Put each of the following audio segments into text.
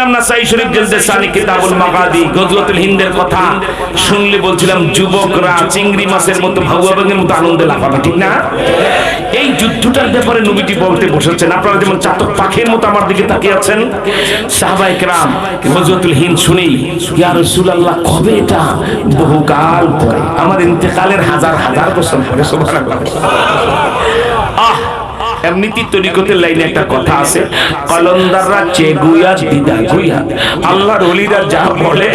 বলছিলাম না সাই শরীফ জলদে সানি কিতাবুল মাগাদি গজলতুল হিন্দের কথা শুনলে বলছিলাম যুবকরা চিংড়ি মাছের মতো ভাগুয়াবাগের মতো আনন্দে লাফাবে ঠিক না এই যুদ্ধটার ব্যাপারে নবীজি বলতে বসেছেন আপনারা যেমন চাতক পাখির মতো আমার দিকে তাকিয়ে আছেন সাহাবাই کرام গজলতুল হিন্দ শুনেই ইয়া রাসূলুল্লাহ কবে এটা বহুকাল পরে আমার ইন্তেকালের হাজার হাজার বছর পরে সুবহানাল্লাহ আহ এমনিতে তরিকতের লাইনে একটা কথা আছে, কলন্দাররা চেগুয়া দিদা গুইয়া আল্লাহর ওলিরা যা বলে,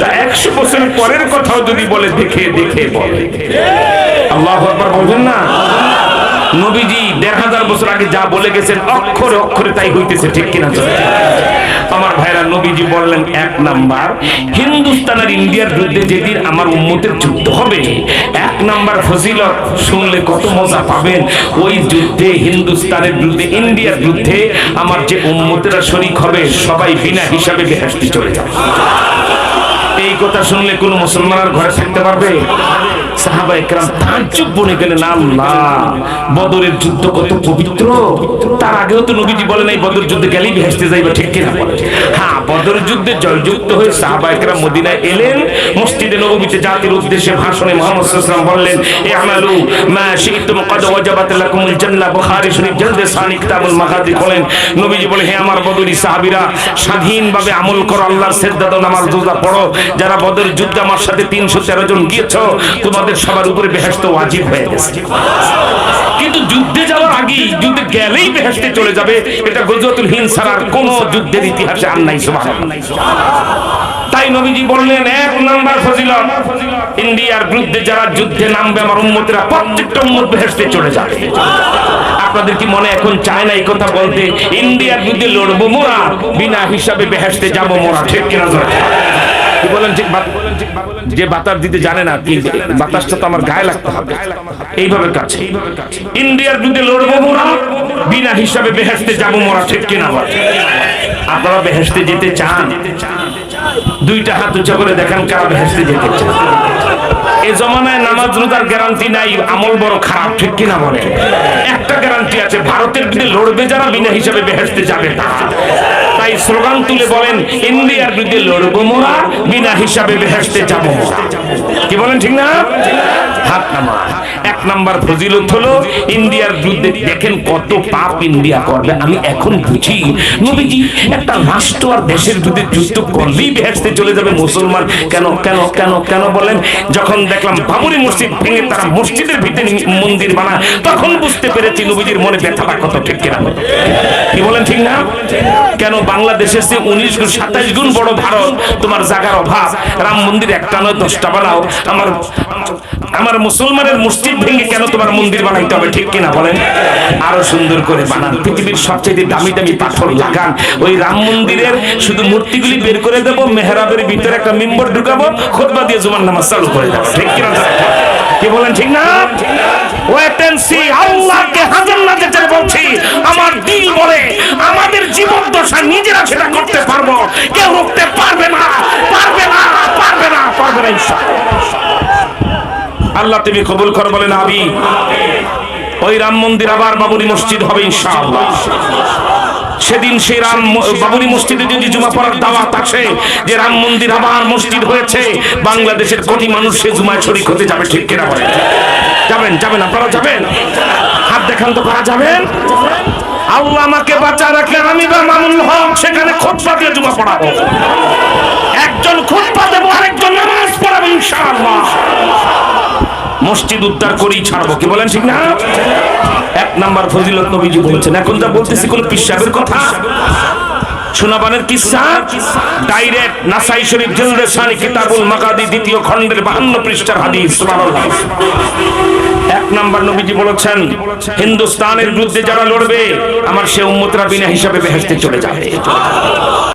তা একশো বছর পরের কথাও যদি বলে, দেখে দেখে বলে। আল্লাহ আকবার বলবেন না? নবীজি দেড় হাজার বছর আগে যা বলে গেছেন, অক্ষরে অক্ষরে তাই হইতেছে, ঠিক কিনা আমার ভাইরা, নবীজি বললেন এক নাম্বার, হিন্দুস্তান আর ইন্ডিয়ার বিরুদ্ধে যেদিন আমার উম্মতের যুদ্ধ হবে নাম্বার ফজিলত শুনলে কত মজা পাবেন। ওই যুদ্ধে হিন্দুস্তানের বিরুদ্ধে, ইন্ডিয়ার বিরুদ্ধে আমার যে উম্মতেরা শরিক হবে, সবাই বিনা হিসাবে বেহাস্তি চলে যাবে। এই কথা শুনলে কোন মুসলমানের ঘরে থাকতে পারবে? নবীজি বলে হ্যাঁ জাতির উদ্দেশ্যে ভাষণে মোহাম্মদ বললেন নবীজি বলে, হে আমার বদরি সাহাবীরা, স্বাধীনভাবে আমল করো, আল্লাহর সেজদা যারা বদর যুদ্ধে আমার সাথে তিনশো তেরো জন গিয়েছ, তোমাদের সবার উপরে বেহেস্ত ওয়াজিব হয়ে গেছে। কিন্তু যুদ্ধে যাওয়ার আগেই, যুদ্ধে গেলেই বেহেস্তে চলে যাবে, এটা গজওয়াতুল হিন্দ ছাড়ার কোন যুদ্ধের ইতিহাসে আর নাই তাই নবীজি বললেন, এক নাম্বার ফজিলত, ইন্ডিয়ার বিরুদ্ধে যারা যুদ্ধে নামবে, আমার প্রত্যেকটা বেহেস্তে চলে যাবে। আপনাদের কি মনে এখন চায় না এই কথা বলতে? ইন্ডিয়ার বিরুদ্ধে লড়বো মোরা, বিনা হিসাবে বেহেস্তে যাব মোরা, ঠিক কিনা যে দিতে জানে না বাতাসটা তো আমার গায়ে লাগতে হবে। এইভাবে ইন্ডিয়ার বিরুদ্ধে লড়বো বিনা হিসাবে বেহেস্তে যাব ঠিক কিনা আপনারা বেহেস্তে যেতে চান। দুইটা হাত উঁচা করে দেখেন কারা বেহেস্তে যেতে চান এই জমানায় নামাজ রোজার গ্যারান্টি নাই, আমল বড় খারাপ, ঠিক কিনা বলে একটা গ্যারান্টি আছে, ভারতের বিরুদ্ধে লড়বে যারা বিনা হিসাবে বেহেস্তে যাবে না তাই স্লোগান তুলে বলেন, ইন্ডিয়ার বিরুদ্ধে লড়বো মোরা, বিনা হিসাবে বেহেস্তে যাব কি বলেন, ঠিক না? হাত নামা নাম্বার ফজিলত হলো, ইন্ডিয়ার বিরুদ্ধে দেখেন কত পাপ ইন্ডিয়া করবে, আমি এখন বুঝি। নবীজি, একটা রাষ্ট্র আর দেশের বিরুদ্ধে যুদ্ধ করলেই বেহেস্তে চলে যাবে মুসলমান। কেন কেন কেন কেন বলেন? যখন দেখলাম বাবরি মসজিদ ভেঙে তারা মসজিদের ভিতরে মন্দির বানায় তখন বুঝতে পেরেছি নবীজির মনে ব্যথাটা কত, ঠিক কিনা? কি বলেন, ঠিক না? কেন বাংলাদেশের চেয়ে উনিশ গুণ সাতাইশ গুণ বড় ভারত? তোমার জায়গার অভাব। রাম মন্দির একটা নয়, দশটা বানাও। আমার আমার মুসলমানের মসজিদ ভেঙে কেন তোমার মন্দির বানাইতে হবে? ঠিক কিনা বলেন? আরও সুন্দর করে বানান। পৃথিবীর সবচেয়ে দামি দামি পাথর লাগান। ওই রাম মন্দিরের শুধু মূর্তিগুলি বের করে দেব, মেহরাবের ভিতরে একটা মিম্বর ঢুকাবো খোদবা দিয়ে জুমার নামাজ চালু করে দেবো। ঠিক কিনা? কি বলেন, ঠিক না? আমার দিল বলে আমাদের জীবন দশা নিজেরা সেটা করতে পারব। কেউ রুখতে পারবে না পারবে না পারবে না পারবে না, ইনশাআল্লাহ। আল্লাহ তুমি কবুল কর, বলেন আমি ওই রাম মন্দির আবার বাবুরি মসজিদ হবে, ইনশাআল্লাহ। সেদিন সেই রাম বাবুরি মসজিদে যদি জুমা পড়ার দাওয়াত আসে, যে রাম মন্দির আবার মসজিদ হয়েছে, বাংলাদেশের কোটি মানুষ সে জুমায় শরিক হতে যাবে, ঠিক কিনা বলেন? যাবেন যাবেন, আপনারা যাবেন? হাত দেখান তো, করা যাবেন? আল্লাহ আমাকে বাঁচা রাখলে আমি বা মামুল হক সেখানে খোঁজবা দিয়ে জুমা পড়াবো। একজন খুতবা দেবো, আরেকজন নামাজ পড়াবো, ইনশাআল্লাহ। মসজিদ উদ্ধার করেই ছাড়বো। কি বলেন ঠিক না? এক নাম্বার ফজিলত নবীজি বলেছেন, এখন যা বলতেছি কোন পিসাবের কথা। সুনাবানের কিসসা ডাইরেক্ট নাসাই শরীফ জিলদে সানি কিতাবুল মাকাদি দ্বিতীয় খণ্ডের 52 পৃষ্ঠার হাদিস, সুবহানাল্লাহ। এক নাম্বার নবীজি বলেছেন, হিন্দুস্তানের বিরুদ্ধে যারা লড়বে, আমার সে উম্মতরা বিনা হিসাবে বেহেশতে চলে যাবে।